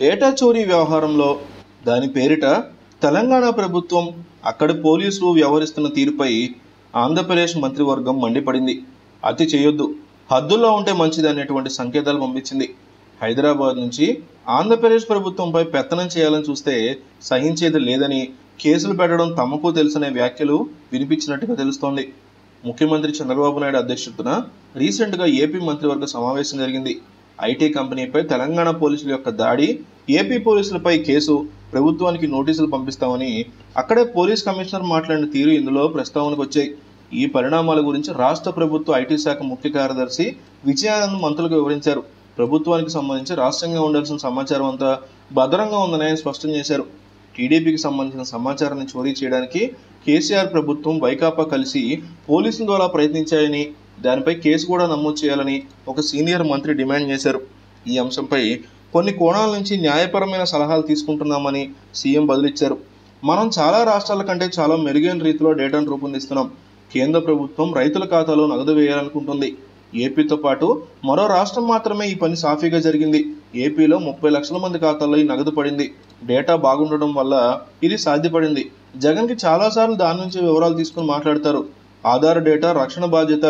Data చోరీ వ్యవహారంలో దాని పేరిట తెలంగాణ ప్రభుత్వం అక్కడి పోలీసులు వ్యవహరిస్తున్న తీరుపై ఆంధ్రప్రదేశ్ మంత్రివర్గం మండిపడింది. అతి చేయొద్దు. హద్దుల్లో ఉంటే మంచిది అనేటువంటి సంకేతాలు పంపించింది. హైదరాబాద్ నుంచి ఆంధ్రప్రదేశ్ ప్రభుత్వంపై పెత్తనం చేయాలని చూస్తే సహించేది లేదని కేసులు పెట్టడం తమకు తెలుసనే వ్యాఖ్యలు వినిపించినట్టుగా తెలుస్తోంది. ముఖ్యమంత్రి చంద్రబాబు నాయుడు అధ్యక్షతన రీసెంట్గా ఏపీ మంత్రివర్గ సమావేశం జరిగింది. ఐటీ కంపెనీపై తెలంగాణ పోలీసుల యొక్క దాడి ఏపీ పోలీసులపై కేసు ప్రభుత్వానికి నోటీసులు పంపిస్తామని అక్కడే పోలీస్ కమిషనర్ మాట్లాడిన తీరు ఇందులో ప్రస్తావనకు వచ్చాయి. ఈ పరిణామాల గురించి రాష్ట్ర ప్రభుత్వ ఐటీ శాఖ ముఖ్య కార్యదర్శి విజయానంద్ మంత్రులకు వివరించారు. ప్రభుత్వానికి సంబంధించి రాష్ట్రంగా ఉండాల్సిన సమాచారం అంతా భద్రంగా ఉందని ఆయన స్పష్టం చేశారు. టీడీపీకి సంబంధించిన సమాచారాన్ని చోరీ చేయడానికి కేసీఆర్ ప్రభుత్వం వైకాపా కలిసి పోలీసుల ద్వారా ప్రయత్నించాయని దానిపై కేసు కూడా నమోదు చేయాలని ఒక సీనియర్ మంత్రి డిమాండ్ చేశారు. ఈ అంశంపై కొన్ని కోణాల నుంచి న్యాయపరమైన సలహాలు తీసుకుంటున్నామని సీఎం బదులిచ్చారు. మనం చాలా రాష్ట్రాల కంటే చాలా మెరుగైన రీతిలో డేటాను రూపొందిస్తున్నాం. కేంద్ర ప్రభుత్వం రైతుల ఖాతాలో నగదు వేయాలనుకుంటుంది. ఏపీతో పాటు మరో రాష్ట్రం మాత్రమే ఈ పని సాఫీగా జరిగింది. ఏపీలో ముప్పై లక్షల మంది ఖాతాల్లో ఈ నగదు పడింది. డేటా బాగుండడం వల్ల ఇది సాధ్యపడింది. జగన్కి చాలాసార్లు దాని నుంచి వివరాలు తీసుకుని మాట్లాడతారు. ఆధార్ డేటా రక్షణ బాధ్యత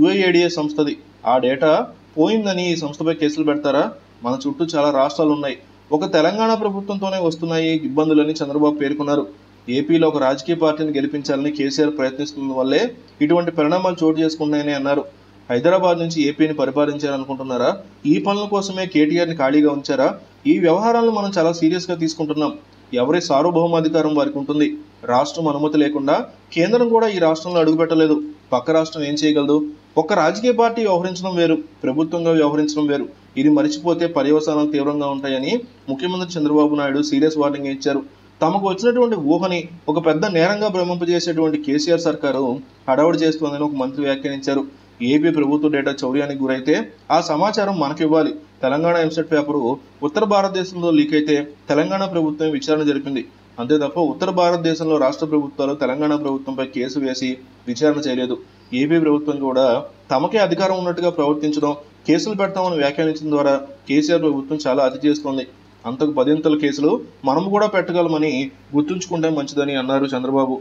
యుఐఏడిఏ సంస్థది. ఆ డేటా పోయిందని ఈ సంస్థపై కేసులు పెడతారా? మన చుట్టూ చాలా రాష్ట్రాలు ఉన్నాయి ఒక తెలంగాణ ప్రభుత్వంతోనే వస్తున్నాయి ఇబ్బందులని చంద్రబాబు పేర్కొన్నారు. ఏపీలో ఒక రాజకీయ పార్టీని గెలిపించాలని కేసీఆర్ ప్రయత్నిస్తున్న వల్లే ఇటువంటి పరిణామాలు చోటు చేసుకున్నాయని అన్నారు. హైదరాబాద్ నుంచి ఏపీని పరిపాలించాలనుకుంటున్నారా? ఈ పనుల కోసమే కేటీఆర్ని ఖాళీగా ఉంచారా? ఈ వ్యవహారాలను మనం చాలా సీరియస్గా తీసుకుంటున్నాం. ఎవరి సార్వభౌమాధికారం వారికి ఉంటుంది. రాష్ట్రం అనుమతి లేకుండా కేంద్రం కూడా ఈ రాష్ట్రంలో అడుగుపెట్టలేదు. పక్క రాష్ట్రం ఏం చేయగలదు? ఒక రాజకీయ పార్టీ వ్యవహరించడం వేరు ప్రభుత్వంగా వ్యవహరించడం వేరు. ఇది మరిచిపోతే పర్యవసానాలు తీవ్రంగా ఉంటాయని ముఖ్యమంత్రి చంద్రబాబు నాయుడు సీరియస్ వార్నింగ్ ఇచ్చారు. తమకు వచ్చినటువంటి ఊహని ఒక పెద్ద నేరంగా భ్రమింపజేసేటువంటి కేసీఆర్ సర్కారు హడావుడి చేస్తోందని ఒక మంత్రి వ్యాఖ్యానించారు. ఏపీ ప్రభుత్వ డేటా చౌర్యానికి గురైతే ఆ సమాచారం మనకివ్వాలి. తెలంగాణ ఎంసెట్ పేపరు ఉత్తర భారతదేశంలో లీక్ అయితే తెలంగాణ ప్రభుత్వం విచారణ జరిపింది. అంతే తప్ప ఉత్తర భారతదేశంలో రాష్ట్ర ప్రభుత్వాలు తెలంగాణ ప్రభుత్వంపై కేసు వేసి విచారణ చేయలేదు. ఏపీ ప్రభుత్వం కూడా తమకే అధికారం ఉన్నట్టుగా ప్రవర్తించడం కేసులు పెడతామని వ్యాఖ్యానించడం ద్వారా కేసీఆర్ ప్రభుత్వం చాలా అతి చేస్తోంది. అంతకు పదింతల కేసులు మనం కూడా పెట్టగలమని గుర్తుంచుకుంటే మంచిదని అన్నారు చంద్రబాబు.